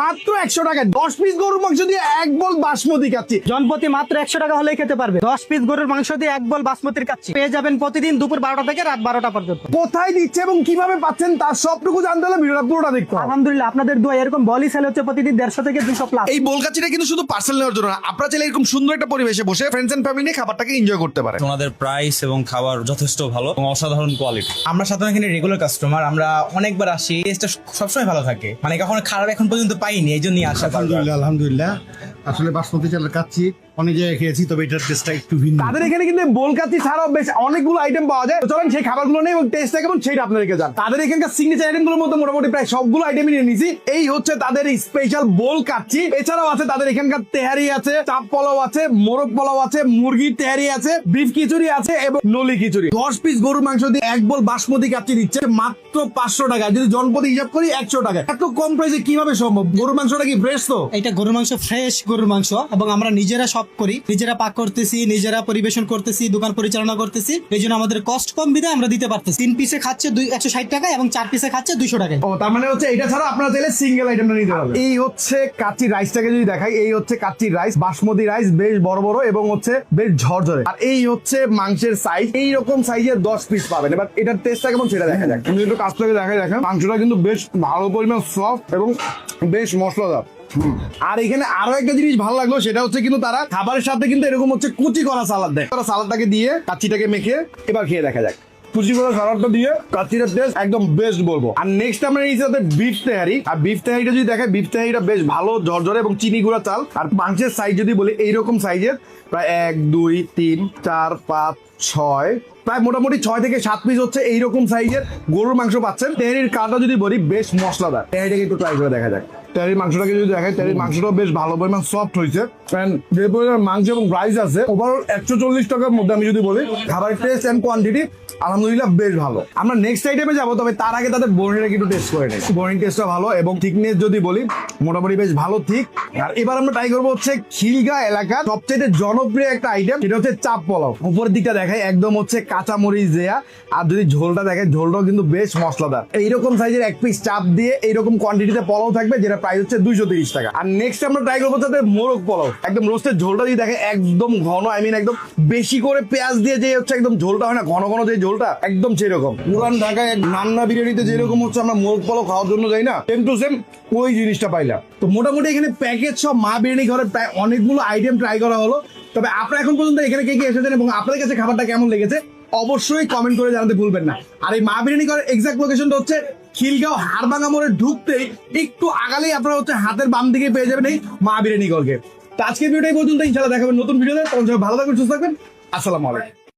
মাত্র একশো টাকায় দশ পিস গরুর মাংস দিয়ে এক বল বাসমতি খাচ্ছি। জনপ্রতি মাত্র একশো টাকা হলেই খেতে পারবে। দশ পিস গরুর মাংস দিয়ে এক বল বাসমতির কাচ্ছি পেয়ে যাবেন প্রতিদিন দুপুর বারোটা থেকে রাত বারোটা পর্যন্ত। কোথায় দিচ্ছে এবং কীভাবে পাচ্ছেন তার সবটুকু জানতে হলে ভিডিওটা পুরোটা দেখতে আলহামদুলিল্লাহ আপনাদের দোয়া এরকম বলই সেল হচ্ছে প্রতিদিন দেড়শো থেকে দুশো প্লাস এই বোলকাচিটা কিন্তু শুধু পার্সেল নেওয়ার জন্য না আপনারা চাইলে এরকম সুন্দর একটা পরিবেশে বসে ফ্রেন্ডস এন্ড ফ্যামিলি নিয়ে খাবারটাকে এনজয় করতে পারে ওনাদের প্রাইস এবং খাবার যথেষ্ট ভালো এবং অসাধারণ কোয়ালিটি আমরা সাধারণ এখানে রেগুলার কাস্টমার আমরা অনেকবার আসি টেস্টটা সবসময় ভালো থাকে। মানে কখনো খারাপ এখন পর্যন্ত পাইনি এই জন্যই আসা আলহামদুলিল্লাহ আসলে বাসমতি চালের কাচ্ছি অনেক জায়গায় খেয়েছি তবে এটার টেস্টটা একটু ভিন্ন। তাদের এখানে কিন্তু বোলকাচি ছাড়াও বেশ অনেকগুলো আইটেম পাওয়া যায়। তো চলেন সেই খাবারগুলো নেই এবং টেস্টটা কেমন সেটা আপনাদেরকে জান তাদের এখানকার সিগনেচার আইটেমগুলোর মধ্যে মোটামুটি প্রায় সবগুলো আইটেমই নিয়ে নিয়েছি এই হচ্ছে তাদের স্পেশাল বোল কাচ্ছি এছাড়াও আছে তাদের এখানকার তেহারি আছে চাপ পোলাও আছে মোরগ পোলাও আছে মুরগির তেহারি আছে বিফ খিচুড়ি আছে এবং নলি খিচুড়ি। দশ পিস গরুর মাংস দিয়ে এক বল বাসমতি কাচ্ছি দিচ্ছে মাত্র পাঁচশো টাকা। যদি জনপতি হিসাব করি একশো টাকা। এত কম প্রাইসে কীভাবে সম্ভব? গরুর মাংসটা কি ফ্রেশ তো? এটা গরুর মাংস ফ্রেশ গরুর মাংস এবং আমরা নিজেরা সব করি। নিজেরা পাক করতেছি নিজেরা পরিবেশন করতেছি দোকান পরিচালনা করতেছি। এই জন্য আমাদের কষ্ট কম বিধে আমরা দিতে পারতেছি। তিন পিসে খাচ্ছে দুই একশো ষাট টাকা এবং চার পিসে খাচ্ছে দুইশো টাকা ও তার মানে হচ্ছে এটা ছাড়া আপনারা চাইলে সিঙ্গেল আইটেমটা নিতে পারবেন। এই হচ্ছে কাচ্চি রাইসটাকে যদি দেখাই এই হচ্ছে কাচ্চি রাইস বাসমতি রাইস বেশ বড় বড় এবং হচ্ছে বেশ ঝরঝরে। আর এই হচ্ছে মাংসের সাইজ এই রকম সাইজের দশ পিস পাবেন। এবার এটার টেস্টটা কেমন সেটা দেখা যাক। আমি একটু কাছ থেকে দেখাই দেখেন। মাংসটা কিন্তু বেশ ভালো পরিমাণ সফট এবং বেশ মশলাদার। আর এখানে আরও একটা জিনিস ভালো লাগল, সেটা হচ্ছে কিন্তু তারা খাবারের সাথে কিন্তু এরকম হচ্ছে কুচি করা সালাদ দেয়। তারা সালাদটাকে দিয়ে কাচ্চিটাকে মেখে এবার খেয়ে দেখা যাক। কুচি করা সালাদটা দিয়ে কাচ্চিটার টেস্ট একদম বেস্ট বলব। আর নেক্সট আমরা বিফ তেহারি। আর বিফ তেহারিটা যদি দেখে বিফ তেহারিটা বেশ ভালো, ঝরঝরে এবং চিনি গুঁড়া চাল। আর মাংসের সাইজ যদি বলি, এইরকম সাইজের প্রায় এক, দুই, তিন, চার, পাঁচ, ছয়, প্রায় মোটামুটি ছয় থেকে সাত পিস হচ্ছে এইরকম সাইজের গরুর মাংস পাচ্ছেন। তেহারির কাটা যদি বলি, বেশ মশলাদার। তেহারিটাকে একটু ট্রাই করে দেখা যাক। তেহারির মাংসটাকে যদি দেখাই তেহারির মাংসটাও বেশ ভালো পরিমাণ সফট হয়েছে। যে পরিমাণ মাংস এবং রাইস আছে ওভারঅল একশো চল্লিশ টাকার মধ্যে আমি যদি বলি, খাবারের টেস্ট অ্যান্ড কোয়ান্টিটি আলহামদুলিল্লাহ বেশ ভালো। আমরা নেক্সট আইটেমে যাব, তবে তার আগে তাদের বোর্ডিংটা একটু টেস্ট করে নেই। বোর্ডিং টেস্টটা ভালো এবং থিকনেস যদি বলি, মোটামুটি বেশ ভালো ঠিক আর এবার আমরা ট্রাই করব হচ্ছে খিলগা এলাকার সবচেয়ে জনপ্রিয় একটা আইটেম সেটা হচ্ছে চাপ পোলাও। উপরের দিকটা দেখায় একদম হচ্ছে কাঁচা মরিচ দেয়া। আর যদি ঝোলটা দেখে ঝোলটাও কিন্তু বেশ মশলাদার। এইরকম সাইজের এক পিস চাপ দিয়ে এইরকম কোয়ান্টিটিতে পোলাও থাকবে, যেটা প্রাইস হচ্ছে দুইশো তিরিশ টাকা। আর নেক্সট আমরা ট্রাই করব তাদের মোরগ পোলাও। একদম রোস্টের ঝোলটা যদি দেখে একদম ঘন আই মিন একদম বেশি করে পেঁয়াজ দিয়ে যে হচ্ছে একদম ঝোলটা হয় না, ঘন ঘন যে ঝোলটা, একদম সেরকম। পুরান ঢাকায় নান্না বিরিয়ানিতে যেরকম হচ্ছে আমরা মোরগ পোলাও খাওয়ার জন্য যাই না সেম টু সেম ওই জিনিসটা পাইলাম। তো মোটামুটি এখানে প্যাকেজ সব মা বিরিয়ানি ঘরে প্রায় অনেকগুলো আইটেম ট্রাই করা হলো। তবে আপনারা এখন পর্যন্ত এখানে কে কে এসেছেন এবং আপনাদের কাছে খাবারটা কেমন লেগেছে, অবশ্যই কমেন্ট করে জানাতে ভুলবেন না। আর এই মা বিরিয়ানি ঘরের এক্সাক্ট লোকেশনটা হচ্ছে খিলগাঁও হাড়ভাঙা মোড়ে ঢুকতেই একটু আগালেই আপনারা হচ্ছে হাতের বাম দিকে পেয়ে যাবেন এই মা বিরিয়ানি ঘরকে তো আজকের ভিডিওটাই পর্যন্ত ইনশাল্লাহ দেখাবেন নতুন ভিডিওতে। তখন সবাই ভালো থাকবেন, সুস্থ থাকবেন। আসসালামু আলাইকুম।